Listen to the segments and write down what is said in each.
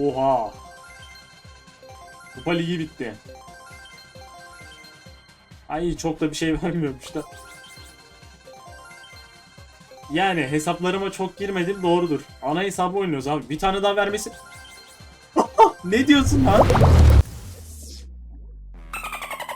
Oha. Kupa ligi bitti. Ay çok da bir şey vermiyormuş da. Yani hesaplarıma çok girmedim doğrudur. Ana hesabı oynuyoruz abi. Bir tane daha vermesi... ne diyorsun lan?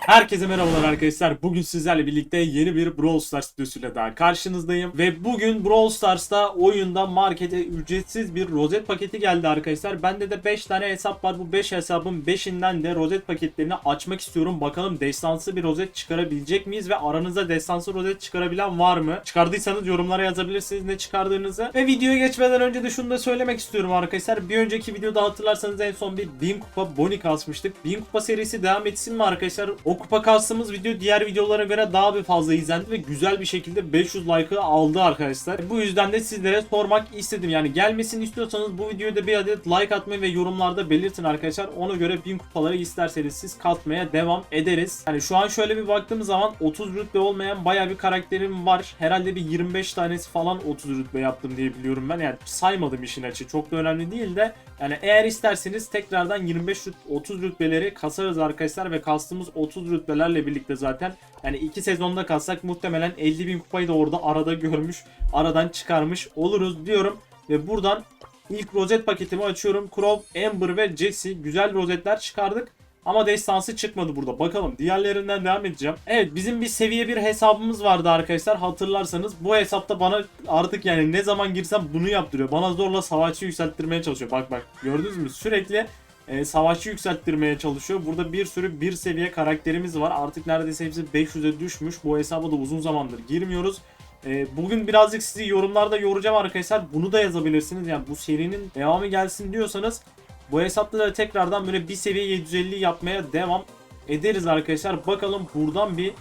Herkese merhabalar arkadaşlar. Bugün sizlerle birlikte yeni bir Brawl Stars videosuyla daha karşınızdayım. Ve bugün Brawl Stars'ta oyunda markete ücretsiz bir rozet paketi geldi arkadaşlar. Bende de 5 tane hesap var. Bu 5 hesabın 5'inden de rozet paketlerini açmak istiyorum. Bakalım destansı bir rozet çıkarabilecek miyiz? Ve aranızda destansı rozet çıkarabilen var mı? Çıkardıysanız yorumlara yazabilirsiniz ne çıkardığınızı. Ve videoya geçmeden önce de şunu da söylemek istiyorum arkadaşlar. Bir önceki videoda hatırlarsanız en son bir 1000 kupa Bonnie kasmıştık. 1000 kupa serisi devam etsin mi arkadaşlar? O kupa kastığımız video diğer videolara göre daha bir fazla izlendi ve güzel bir şekilde 500 like'ı aldı arkadaşlar. Bu yüzden de sizlere sormak istedim. Yani gelmesini istiyorsanız bu videoda bir adet like atmayı ve yorumlarda belirtin arkadaşlar. Ona göre 1000 kupaları isterseniz siz katmaya devam ederiz. Yani şu an şöyle bir baktığımız zaman 30 rütbe olmayan baya bir karakterim var. Herhalde bir 25 tanesi falan 30 rütbe yaptım diye biliyorum ben. Yani saymadım işin açı. Çok da önemli değil de yani eğer isterseniz tekrardan 25 rüt 30 rütbeleri kasarız arkadaşlar ve kastığımız 30 rütbelerle birlikte zaten yani 2 sezonda kassak muhtemelen 50 bin kupayı da orada arada görmüş aradan çıkarmış oluruz diyorum ve buradan ilk rozet paketimi açıyorum. Crow, Amber ve Jesse güzel rozetler çıkardık. Ama destansı çıkmadı burada. Bakalım diğerlerinden devam edeceğim. Evet bizim bir seviye bir hesabımız vardı arkadaşlar. Hatırlarsanız bu hesapta bana artık yani ne zaman girsem bunu yaptırıyor. Bana zorla savaşçı yükselttirmeye çalışıyor. Bak bak gördünüz mü? Sürekli e, savaşçı yükselttirmeye çalışıyor. Burada bir sürü bir seviye karakterimiz var. Artık neredeyse hepsi 500'e düşmüş. Bu hesaba da uzun zamandır girmiyoruz. E, bugün birazcık sizi yorumlarda yoracağım arkadaşlar. Bunu da yazabilirsiniz. Yani bu serinin devamı gelsin diyorsanız bu hesapta da tekrardan böyle bir seviye 750 yapmaya devam ederiz arkadaşlar. Bakalım buradan bir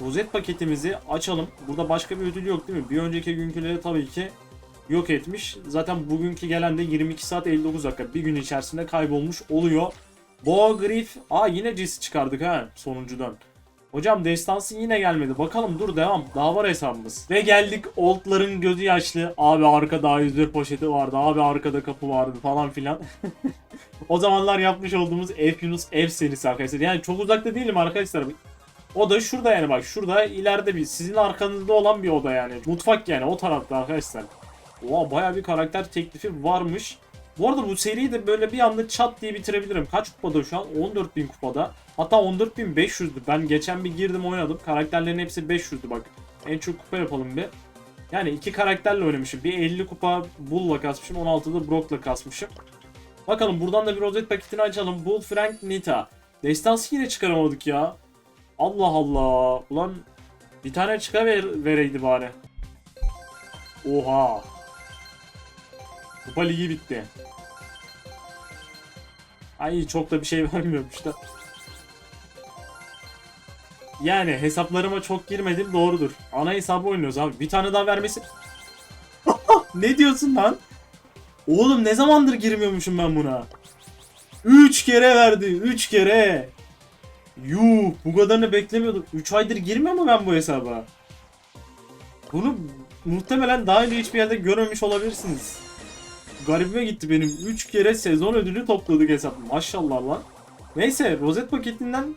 rozet paketimizi açalım. Burada başka bir ödül yok değil mi? Bir önceki günküleri tabii ki yok etmiş. Zaten bugünkü gelen de 22 saat 59 dakika. Bir gün içerisinde kaybolmuş oluyor. Boğa Griff. Aa yine Jesse çıkardık ha sonuncudan. Hocam destansı yine gelmedi. Bakalım dur devam. Daha var hesabımız. Ve geldik oldların gözü yaşlı. Abi arkada A101 poşeti vardı. Abi arkada kapı vardı falan filan. o zamanlar yapmış olduğumuz F Yunus F serisi arkadaşlar. Yani çok uzakta değilim arkadaşlar. O da şurada yani bak. Şurada ileride bir sizin arkanızda olan bir oda yani. Mutfak yani o tarafta arkadaşlar. Oha baya bir karakter teklifi varmış. Bu arada bu seriyi de böyle bir anda çat diye bitirebilirim. Kaç kupada şu an? 14.000 kupada. Hatta 14.500'dü. Ben geçen bir girdim oynadım. Karakterlerin hepsi 500'dü bak. En çok kupa yapalım bir. Yani iki karakterle oynamışım. Bir 50 kupa Bull'la kasmışım. 16'da Brock'la kasmışım. Bakalım buradan da bir rozet paketini açalım. Bull, Frank, Nita. Destansı yine çıkaramadık ya. Allah Allah. Ulan bir tane çıkar vereydi bari. Oha. Kupa ligi bitti. Ay çok da bir şey vermiyormuş da. Yani hesaplarıma çok girmedim doğrudur. Ana hesabı oynuyoruz abi. Bir tane daha vermesi... ne diyorsun lan? Oğlum ne zamandır girmiyormuşum ben buna? 3 kere verdi. 3 kere. Yuh bu kadarını beklemiyordum. 3 aydır girmiyor mu ben bu hesaba? Bunu muhtemelen daha önce hiçbir yerde görmemiş olabilirsiniz. Garibime gitti benim. 3 kere sezon ödülü topladık hesap. Maşallah lan. Neyse rozet paketinden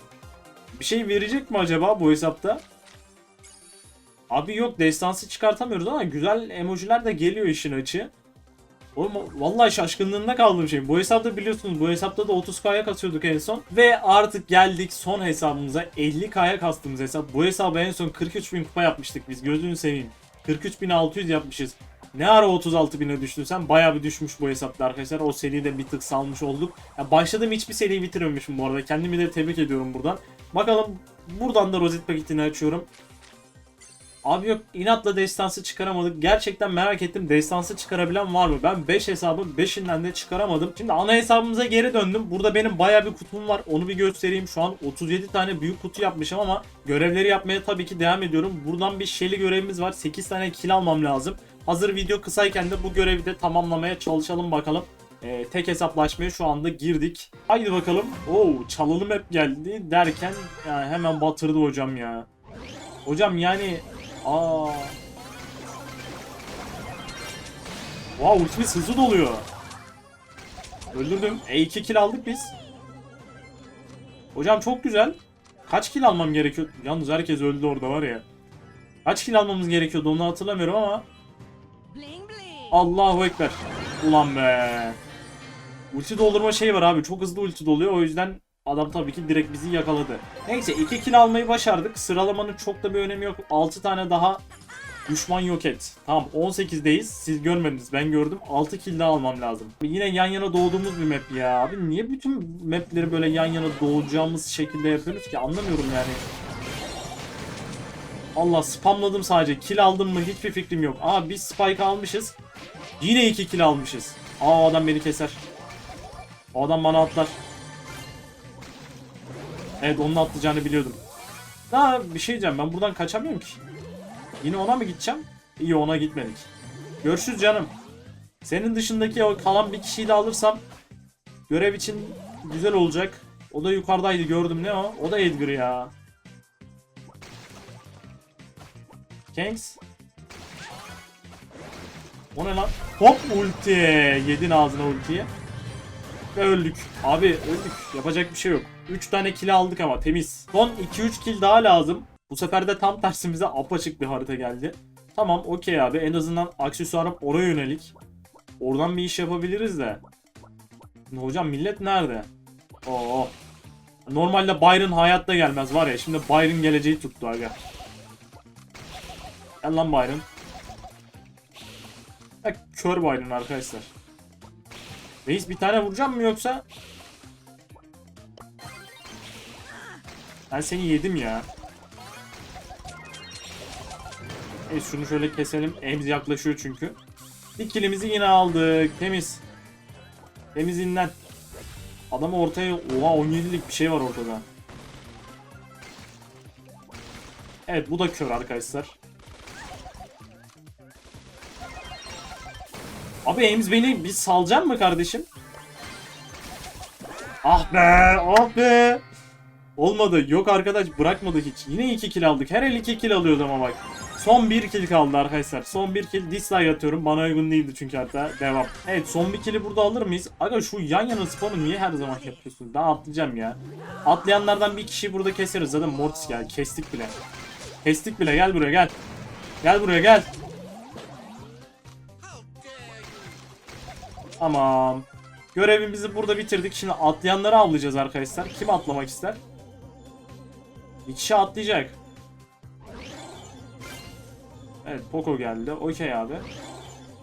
bir şey verecek mi acaba bu hesapta? Abi yok destansı çıkartamıyoruz ama güzel emojiler de geliyor işin açı. Oğlum vallahi şaşkınlığında kaldım şey. Bu hesapta biliyorsunuz bu hesapta da 30k'ya kasıyorduk en son. Ve artık geldik son hesabımıza 50k'ya kastığımız hesap. Bu hesabı en son 43.000 kupa yapmıştık biz gözünü seveyim. 43.600 yapmışız. Ne ara 36.000'e düştün sen? Bayağı bir düşmüş bu hesapta arkadaşlar. O seriyi de bir tık salmış olduk. Ya başladığım hiçbir seriyi bitirmemişim bu arada. Kendimi de tebrik ediyorum buradan. Bakalım buradan da rozet paketini açıyorum. Abi yok inatla destansı çıkaramadık. Gerçekten merak ettim destansı çıkarabilen var mı? Ben 5 hesabın 5'inden de çıkaramadım. Şimdi ana hesabımıza geri döndüm. Burada benim baya bir kutum var. Onu bir göstereyim. Şu an 37 tane büyük kutu yapmışım ama görevleri yapmaya tabii ki devam ediyorum. Buradan bir Shelly görevimiz var. 8 tane kill almam lazım. Hazır video kısayken de bu görevi de tamamlamaya çalışalım bakalım. Ee, tek hesaplaşmaya şu anda girdik. Haydi bakalım. Oo çalalım hep geldi derken yani hemen batırdı hocam ya. Hocam yani aa Wow ultimiz hızlı doluyor. Öldürdüm. E 2 kill aldık biz. Hocam çok güzel. Kaç kill almam gerekiyor? Yalnız herkes öldü orada var ya. Kaç kill almamız gerekiyordu onu hatırlamıyorum ama. Allahu Ekber. Ulan be. Ulti doldurma şeyi var abi. Çok hızlı ulti doluyor. O yüzden adam tabii ki direkt bizi yakaladı. Neyse 2 kill almayı başardık. Sıralamanın çok da bir önemi yok. 6 tane daha düşman yok et. Tamam 18'deyiz. Siz görmediniz. Ben gördüm. 6 kill daha almam lazım. Yine yan yana doğduğumuz bir map ya. Abi niye bütün mapleri böyle yan yana doğacağımız şekilde yapıyoruz ki? Anlamıyorum yani. Allah spamladım sadece. Kill aldım mı hiçbir fikrim yok. Aa biz spike almışız. Yine 2 kill almışız. Aa adam beni keser. O adam bana atlar. Evet onun atlayacağını biliyordum. Daha bir şey diyeceğim ben buradan kaçamıyorum ki. Yine ona mı gideceğim? İyi ona gitmedik. Görüşürüz canım. Senin dışındaki o kalan bir kişiyi de alırsam görev için güzel olacak. O da yukarıdaydı gördüm ne o? O da Edgar ya. Kanks. O ne lan? Hop ulti. Yedin ağzına ultiyi. Ve öldük. Abi öldük. Yapacak bir şey yok. 3 tane kill aldık ama temiz. Son 2-3 kill daha lazım. Bu sefer de tam tersimize apaçık bir harita geldi. Tamam okey abi. En azından aksesuarım oraya yönelik. Oradan bir iş yapabiliriz de. Hocam millet nerede? Oo. Normalde Byron hayatta gelmez var ya. Şimdi Byron geleceği tuttu aga. Gel lan Byron. Bak kör Byron arkadaşlar. Reis bir tane vuracağım mı yoksa? Ben seni yedim ya. Evet şunu şöyle keselim. Ems yaklaşıyor çünkü. Bir kilimizi yine aldık. Temiz. Temizinden. Adamı ortaya... Oha 17'lik bir şey var ortada. Evet bu da kör arkadaşlar. Abi Ames beni bir salacak mı kardeşim? Ah be, ah be. Olmadı. Yok arkadaş bırakmadı hiç. Yine 2 kill aldık. Her el 2 kill alıyordu ama bak. Son 1 kill kaldı arkadaşlar. Son 1 kill dislike atıyorum. Bana uygun değildi çünkü hatta. Devam. Evet son bir kill'i burada alır mıyız? Aga şu yan yana spawn'u niye her zaman yapıyorsunuz? Ben atlayacağım ya. Atlayanlardan bir kişiyi burada keseriz. Zaten Mortis gel. Kestik bile. Kestik bile. Gel buraya gel. Gel buraya gel. Tamam. Görevimizi burada bitirdik. Şimdi atlayanları avlayacağız arkadaşlar. Kim atlamak ister? Bir kişi atlayacak. Evet Poco geldi. Okey abi.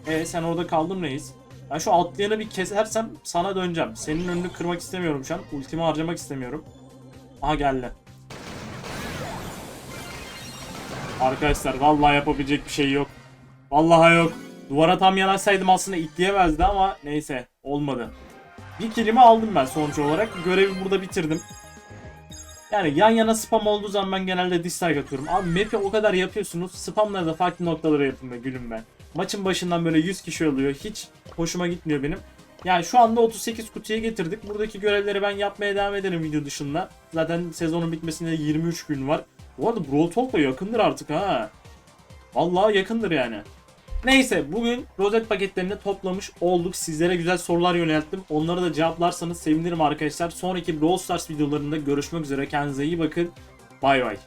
E sen orada kaldın reis. Ben şu atlayanı bir kesersem sana döneceğim. Senin önünü kırmak istemiyorum şu an. Ultimi harcamak istemiyorum. Aha geldi. Arkadaşlar vallahi yapabilecek bir şey yok. Vallahi yok. Duvara tam yanaşsaydım aslında itleyemezdi ama neyse olmadı. Bir kilimi aldım ben sonuç olarak. Görevi burada bitirdim. Yani yan yana spam olduğu zaman ben genelde dislike atıyorum. Abi map'i o kadar yapıyorsunuz. Spamları da farklı noktalara yapın be gülüm ben. Maçın başından böyle 100 kişi oluyor. Hiç hoşuma gitmiyor benim. Yani şu anda 38 kutuya getirdik. Buradaki görevleri ben yapmaya devam ederim video dışında. Zaten sezonun bitmesine 23 gün var. Bu arada Brawl Talk'la yakındır artık ha. Vallahi yakındır yani. Neyse bugün rozet paketlerini toplamış olduk. Sizlere güzel sorular yönelttim. Onları da cevaplarsanız sevinirim arkadaşlar. Sonraki Brawl Stars videolarında görüşmek üzere. Kendinize iyi bakın. Bay bay.